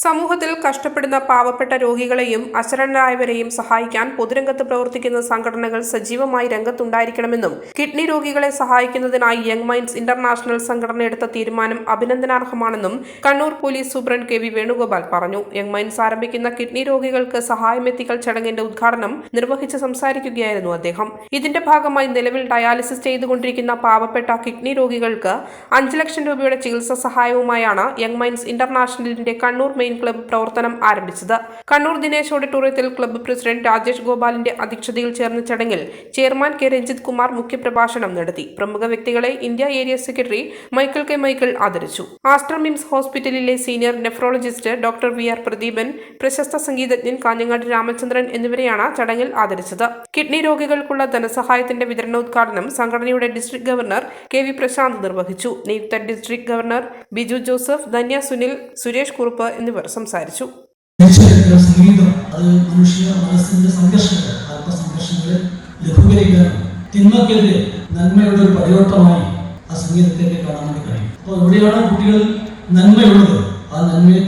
സമൂഹത്തിൽ കഷ്ടപ്പെടുന്ന പാവപ്പെട്ട രോഗികളെയും അശരണരായവരെയും സഹായിക്കാൻ പൊതുരംഗത്ത് പ്രവർത്തിക്കുന്ന സംഘടനകൾ സജീവമായി രംഗത്തുണ്ടായിരിക്കണമെന്നും കിഡ്നി രോഗികളെ സഹായിക്കുന്നതിനായി യങ് മൈൻഡ്സ് ഇന്റർനാഷണൽ സംഘടന എടുത്ത തീരുമാനം അഭിനന്ദനാർഹമാണെന്നും Kannur police superintendent K V Venugopal പറഞ്ഞു. യങ് മൈൻഡ്സ് ആരംഭിക്കുന്ന കിഡ്നി രോഗികൾക്ക് സഹായമെത്തിക്കൽ ചടങ്ങിന്റെ ഉദ്ഘാടനം നിർവഹിച്ച് സംസാരിക്കുകയായിരുന്നു അദ്ദേഹം. ഇതിന്റെ ഭാഗമായി നിലവിൽ ഡയാലിസിസ് ചെയ്തുകൊണ്ടിരിക്കുന്ന പാവപ്പെട്ട കിഡ്നി രോഗികൾക്ക് അഞ്ച് ലക്ഷം രൂപയുടെ ചികിത്സാ സഹായവുമായാണ് യങ് മൈൻഡ്സ് ഇന്റർനാഷണലിന്റെ കണ്ണൂർ മെയിൻ ക്ലബ്ബ് പ്രവർത്തനം ആരംഭിച്ചത്. കണ്ണൂർ ദിനേശ് ഓഡിറ്റോറിയത്തിൽ ക്ലബ്ബ് പ്രസിഡന്റ് രാജേഷ് ഗോപാലിന്റെ അധ്യക്ഷതയിൽ ചേർന്ന ചടങ്ങിൽ ചെയർമാൻ കെ രഞ്ജിത് കുമാർ മുഖ്യപ്രഭാഷണം നടത്തി. പ്രമുഖ വ്യക്തികളെ India area secretary Michael K Michael ആദരിച്ചു. ആസ്റ്റർ മിംസ് ഹോസ്പിറ്റലിലെ senior nephrologist doctor V. R. Pradeepan പ്രശസ്ത സംഗീതജ്ഞൻ കാഞ്ഞങ്ങാട് രാമചന്ദ്രൻ എന്നിവരെയാണ് ചടങ്ങിൽ ആദരിച്ചത്. കിഡ്നി രോഗികൾക്കുള്ള ധനസഹായത്തിന്റെ വിതരണോദ്ഘാടനം സംഘടനയുടെ district governor K V Prashanth നിർവഹിച്ചു. നിയുക്ത district governor Biju Joseph Dhanya Sunil Suresh Kurup എന്നിവർ സംസാരിച്ചു. നേച്ചറിന്റെ സംഗീതം നന്മയുടെ ആ കുട്ടികൾ നന്മയുള്ളത്. ആ നന്മയെ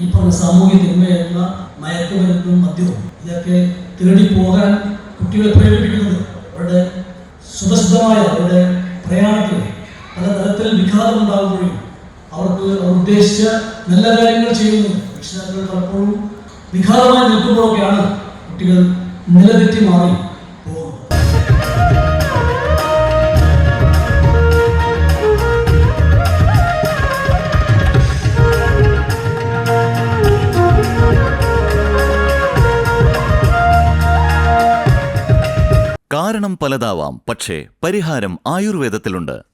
ഈ മദ്യവും ഇതൊക്കെ തേടി പോകാൻ കുട്ടികളെ അവരുടെ അവരുടെ പ്രയാണത്തിൽ പലതരത്തിൽ വിഘാതം ഉണ്ടാകുമ്പോഴും അവർക്ക് അവർ ഉദ്ദേശിച്ച നല്ല കാര്യങ്ങൾ ചെയ്യുന്നു. രക്ഷിതാക്കൾ പലപ്പോഴും വിഘാതമായി നിൽക്കുമ്പോഴൊക്കെയാണ് കുട്ടികൾ നിലതെറ്റി മാറി കാരണം പലതാവാം പക്ഷേ പരിഹാരം ആയുർവേദത്തിലുണ്ട്.